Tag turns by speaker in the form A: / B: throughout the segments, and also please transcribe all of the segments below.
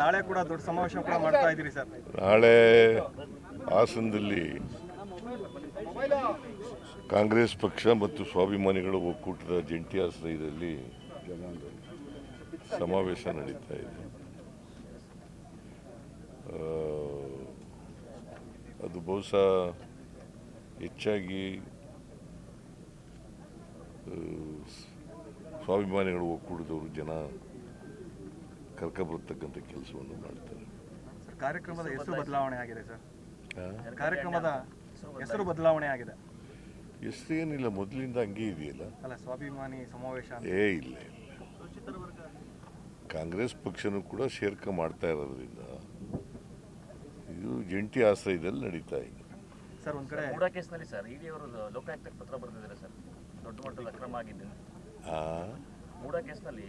A: ನಾಳೆ ಕೂಡ ಸಮಾವೇಶ ಮಾಡ್ತಾ ಇದ್ದೀರಿ
B: ನಾಳೆ ಹಾಸನದಲ್ಲಿ ಕಾಂಗ್ರೆಸ್ ಪಕ್ಷ ಮತ್ತು ಸ್ವಾಭಿಮಾನಿಗಳ ಒಕ್ಕೂಟದ ಜಂಟಿ ಆಶ್ರಯದಲ್ಲಿ ಸಮಾವೇಶ ನಡೀತಾ ಇದೆ. ಅದು ಬಹುಶಃ ಹೆಚ್ಚಾಗಿ ಸ್ವಾಭಿಮಾನಿಗಳ ಒಕ್ಕೂಟದವರು ಜನ ಕರ್ಕೊಬರ್ತಕ್ಕಂಥ ಕೆಲಸವನ್ನು ಮಾಡ್ತಾರೆ.
A: ಸರ್ ಕಾರ್ಯಕ್ರಮದ ಹೆಸರು ಬದಲಾವಣೆ ಆಗಿದೆ ಸರ್? ಕಾರ್ಯಕ್ರಮದ ಹೆಸರು ಬದಲಾವಣೆ ಆಗಿದೆ.
B: ಹೆಸರು ಏನಿಲ್ಲ ಮೊದಲಿಂದ ಹಂಗೆ ಇದೆಯಲ್ಲ?
A: ಅಲ್ಲ ಸ್ವಾಭಿಮಾನಿ ಸಮಾವೇಶ. ಅಂತ
B: ಏ ಇಲ್ಲ ಕಾಂಗ್ರೆಸ್ ಪಕ್ಷನೂ ಕೂಡ ಶೇರ್ಕ ಮಾಡ್ತಾ ಇರೋದ್ರಿಂದ ಇದು ಜಂಟಿ ಆಶ್ರಯದಲ್ಲಿ ನಡೀತಾ ಇದೆ.
A: ಸರ್ ಒಂದು ಕಡೆ
C: ಮೂಡ ಕೇಸ್ನಲ್ಲಿ ಸರ್ ಇಡಿ ಅವರು ಲೋಕಾಯುಕ್ತಕ್ಕೆ ಪತ್ರ ಬರೆದಿದ್ದಾರೆ ಸರ್. ದೊಡ್ಡ ಮಟ್ಟದ ಅಕ್ರಮ ಆಗಿದೆ
B: ಆ,
C: ಮೂಡ ಕೇಸ್ನಲ್ಲಿ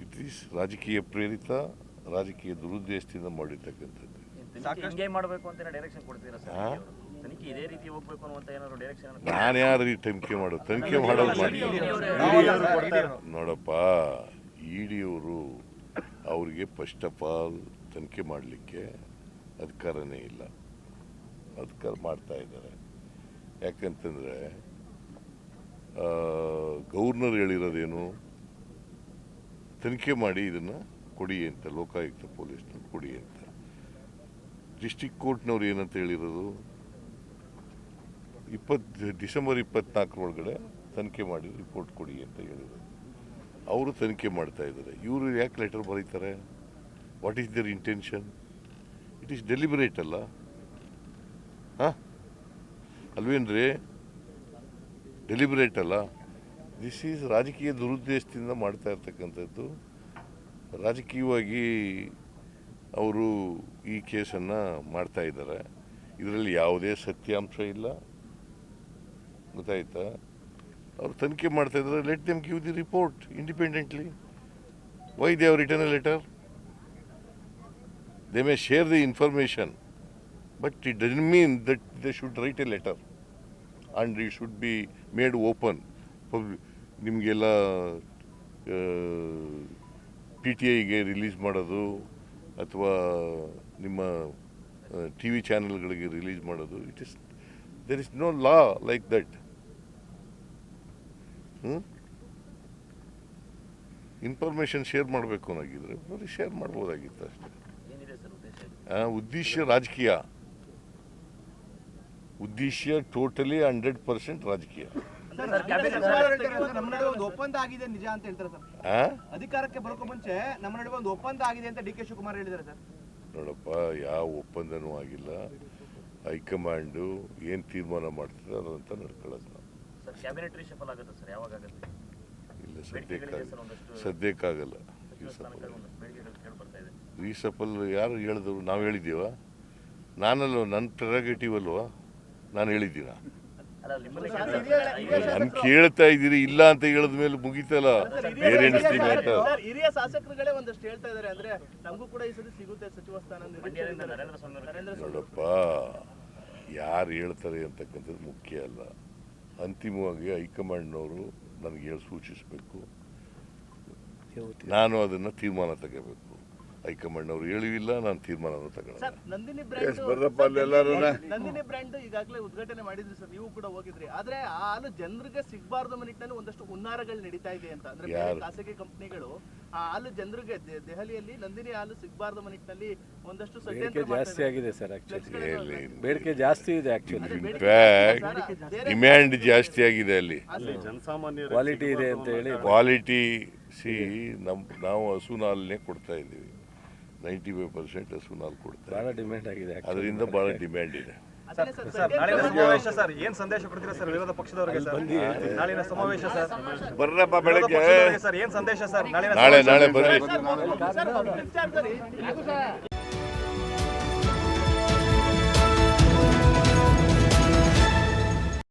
B: ಇಟ್ ಈಸ್ ರಾಜಕೀಯ ಪ್ರೇರಿತ ರಾಜಕೀಯ ದುರುದ್ದೇಶದಿಂದ ಮಾಡಿರ್ತಕ್ಕಂಥದ್ದು.
C: ಹಿಂಗೆ ಮಾಡಬೇಕು ಅಂತ ಡೈರೆಕ್ಷನ್ ಕೊಡ್ತೀರಾ ಸರ್? ತನಿಖೆ ಇದೇ ರೀತಿ ಹೋಗ್ಬೇಕು ಅನ್ನುವಂತ ಏನಾದ್ರು ಡೈರೆಕ್ಷನ್
B: ನಾನು ಯಾರು ಈ ತನಿಖೆ ಮಾಡೋದು? ತನಿಖೆ ಮಾಡೋದು ಮಾಡಿ ನೋಡಪ್ಪ ಇ ಡಿಯವರು ಅವರಿಗೆ ಫಸ್ಟ್ ಆಫ್ ಆಲ್ ತನಿಖೆ ಮಾಡಲಿಕ್ಕೆ ಅಧಿಕಾರನೇ ಇಲ್ಲ. ಅಧಿಕಾರ ಮಾಡ್ತಾ ಇದ್ದಾರೆ. ಯಾಕಂತಂದರೆ ಗವರ್ನರ್ ಹೇಳಿರೋದೇನು? ತನಿಖೆ ಮಾಡಿ ಇದನ್ನು ಕೊಡಿ ಅಂತ, ಲೋಕಾಯುಕ್ತ ಪೊಲೀಸ್ನವ್ರು ಕೊಡಿ ಅಂತ. ಡಿಸ್ಟಿಕ್ ಕೋರ್ಟ್ನವ್ರು ಏನಂತ ಹೇಳಿರೋದು? ಇಪ್ಪತ್ತು ಡಿಸೆಂಬರ್ ಇಪ್ಪತ್ನಾಲ್ಕರೊಳಗಡೆ ತನಿಖೆ ಮಾಡಿ ರಿಪೋರ್ಟ್ ಕೊಡಿ ಅಂತ ಹೇಳಿದರು ಅವರು ತನಿಖೆ ಮಾಡ್ತಾ ಇದ್ದಾರೆ. ಇವರು ಯಾಕೆ ಲೆಟರ್ ಬರೀತಾರೆ? What is their intention it is deliberate ಅಲ್ಲ? ಹಾಂ? ಅಲ್ವೇನ್ರಿ? ಡೆಲಿಬರೇಟ್ ಅಲ್ಲ? ದಿಸ್ ಈಸ್ ರಾಜಕೀಯ ದುರುದ್ದೇಶದಿಂದ ಮಾಡ್ತಾ ಇರ್ತಕ್ಕಂಥದ್ದು. ರಾಜಕೀಯವಾಗಿ ಅವರು ಈ ಕೇಸನ್ನು ಮಾಡ್ತಾ ಇದ್ದಾರೆ. ಇದರಲ್ಲಿ ಯಾವುದೇ ಸತ್ಯಾಂಶ ಇಲ್ಲ. ಗೊತ್ತಾಯ್ತಾ? ಅವರು ತನಿಖೆ ಮಾಡ್ತಾ ಇದ್ದಾರೆ. Let them give the report independently why they ಅವ್ರ return a letter they may share the information but it doesn't mean that they should write a letter and it should be made open ನಿಮಗೆಲ್ಲ P T ಐಗೆ release ಮಾಡೋದು ಅಥವಾ ನಿಮ್ಮ T V ಚಾನೆಲ್ಗಳಿಗೆ release ಮಾಡೋದು it is there is no law like that information share ಮಾಡಬೇಕು ಅನ್ನೋಗಿದ್ರೆ ಬರೀ ಶೇರ್ ಮಾಡ್ಬೋದಾಗಿತ್ತು ಅಷ್ಟೇ.
C: ಉದ್ದೇಶ?
B: ರಾಜಕೀಯ. ಉದ್ದೇಶ ಟೋಟಲಿ ಹಂಡ್ರೆಡ್ ಪರ್ಸೆಂಟ್ ರಾಜಕೀಯ.
D: ನಮ್ಮ ನಡುವೆ ಒಂದು ಒಪ್ಪಂದ ಆಗಿದೆ ನಿಜ ಅಂತ ಹೇಳ್ತಾರೆ ಸರ್. ಅಧಿಕಾರಕ್ಕೆ ಬರೋಕೆ ಮುಂಚೆ ನಮ್ಮ ನಡುವೆ ಒಂದು ಒಪ್ಪಂದ ಆಗಿದೆ ಅಂತ ಡಿ ಕೆ ಶಿವಕುಮಾರ್ ಹೇಳಿದ್ದಾರೆ ಸರ್.
B: ನೋಡಪ್ಪ ಯಾವ ಒಪ್ಪಂದನೂ ಆಗಿಲ್ಲ. ಹೈಕಮಾಂಡು ಏನು ತೀರ್ಮಾನ ಮಾಡ್ತದೆ ಅದಂತ ನಡ್ಕೊಳ್ಳೋದು ಇಲ್ಲ ಸದ್ಯಕ್ಕಾಗಲ್ಲ ಸದ್ಯಕ್ಕಾಗಲ್ಲ ರೀಸಫಲ್ ಯಾರು ಹೇಳಿದ್ರು? ನಾವು ಹೇಳಿದ್ದೀವ. ನಾನಲ್ವ ನನ್ನ ಪ್ರೆರಗೇಟಿವ್ ಅಲ್ವಾ? ನಾನು ಹೇಳಿದ್ದೀನ. ನಾನು ಕೇಳ್ತಾ ಇದ್ದೀರಿ ಇಲ್ಲ ಅಂತ ಹೇಳಿದ ಮೇಲೆ ಮುಗಿತಲ್ಲ? ಬೇರೆ ಎಣಿಸ್ತೀವಿ ಅಂತ
D: ಹಿರಿಯ ಶಾಸಕರುಗಳೇ ಒಂದಷ್ಟು ಹೇಳ್ತಾ ಇದ್ದಾರೆ ಅಂದ್ರೆ ನಮಗೂ ಕೂಡ ಈ ಸರಿ ಸಿಗುತ್ತೆ ಸಚಿವ ಸ್ಥಾನ
B: ನೋಡಪ್ಪ ಯಾರು ಹೇಳ್ತಾರೆ ಅಂತಕ್ಕಂಥದ್ದು ಮುಖ್ಯ ಅಲ್ಲ. ಅಂತಿಮವಾಗಿ ಹೈಕಮಾಂಡ್ನವರು ನನಗೆ ಹೇಳಿ ಸೂಚಿಸಬೇಕು. ನಾನು ಅದನ್ನು ತೀರ್ಮಾನ ತಗೋಬೇಕು ಹೈಕಮಾಂಡ್ ಅವರು ಹೇಳಿಲ್ಲ ನಾನು ತೀರ್ಮಾನ ತಗೊಳ್ಳಲ್ಲ.
D: ಸರ್ ನಂದಿನಿ ಬ್ರ್ಯಾಂಡ್
E: ಬರ್ರಪ್ಪ ಎಲ್ಲರೂ
D: ನಂದಿನಿ ಬ್ರ್ಯಾಂಡ್ ಈಗಾಗಲೇ ಉದ್ಘಾಟನೆ ಮಾಡಿದ್ರಿ ಸರ್ ನೀವು ಕೂಡ ಹೋಗಿದ್ರಿ. ಆದ್ರೆ ಆ ಹಾಲು ಜನರಿಗೆ ಸಿಗಬಾರ್ದು ನಿಟ್ಟಿನಲ್ಲಿ ಒಂದಷ್ಟು ಹುನ್ನಾರಗಳು ನಡೀತಾ ಇದೆ ಅಂತ. ಅಂದ್ರೆ ಬೇರೆ
B: ಯಾರು?
D: ಖಾಸಗಿ ಕಂಪನಿಗಳು ಆ ಹಾಲು ಜನರಿಗೆ ದೆ- ದೆಹಲಿಯಲ್ಲಿ ನಂದಿನಿ ಹಾಲು ಸಿಗಬಾರ್ದು ನಿಟ್ಟಿನಲ್ಲಿ ಒಂದಷ್ಟು
F: ಬೇಡಿಕೆ
D: ಷಡ್ಯಂತ್ರ
F: ಜಾಸ್ತಿ
D: ಮಾಡ್ತಾ
F: ಆಗಿದೆ ಸರ್ ಆಕ್ಚುಲಿ
B: ಇಲ್ಲಿ
F: ಬೇಡಿಕೆ ಜಾಸ್ತಿ ಇದೆ ಆಕ್ಚುಲಿ
B: ಇನ್ಫ್ಯಾಕ್ಟ್ ಡಿಮ್ಯಾಂಡ್ ಜಾಸ್ತಿ ಆಗಿದೆ ಅಲ್ಲಿ.
F: ಕ್ವಾಲಿಟಿ ಇದೆ ಅಂತ ಹೇಳಿ
B: ಕ್ವಾಲಿಟಿ ಸಿ ನಮ್ ನಾವು ಹಸು ಹಾಲನ್ನೇ ಕೊಡ್ತಾ ಇದ್ದೀವಿ. ನೈಂಟಿ ಫೈವ್ ಪರ್ಸೆಂಟ್ ಹಸು ಕೊಡ್ತಾರೆ. ಕೊಡ್ತಾ
F: ಬಹಳ ಡಿಮ್ಯಾಂಡ್ ಆಗಿದೆ.
B: ಅದರಿಂದ ಭಾಳ ಡಿಮ್ಯಾಂಡ್ ಇದೆ.
D: ಸರ್
A: ಸರ್ ಸಮಾವೇಶ ಸರ್ ಏನ್ ಸಂದೇಶ ಕೊಡ್ತೀರಾ ಸರ್ ವಿರೋಧ ಪಕ್ಷದವರಿಗೆ ಸರ್? ನಾಳಿನ ಸಮಾವೇಶ ಸರ್.
E: ಬರ್ರಪ್ಪ ಬೆಳಗ್ಗೆ.
A: ಸರ್ ಏನ್ ಸಂದೇಶ ಸರ್?
B: ನಾಳೆ ನಾಳೆ ಬರ್ರಿ.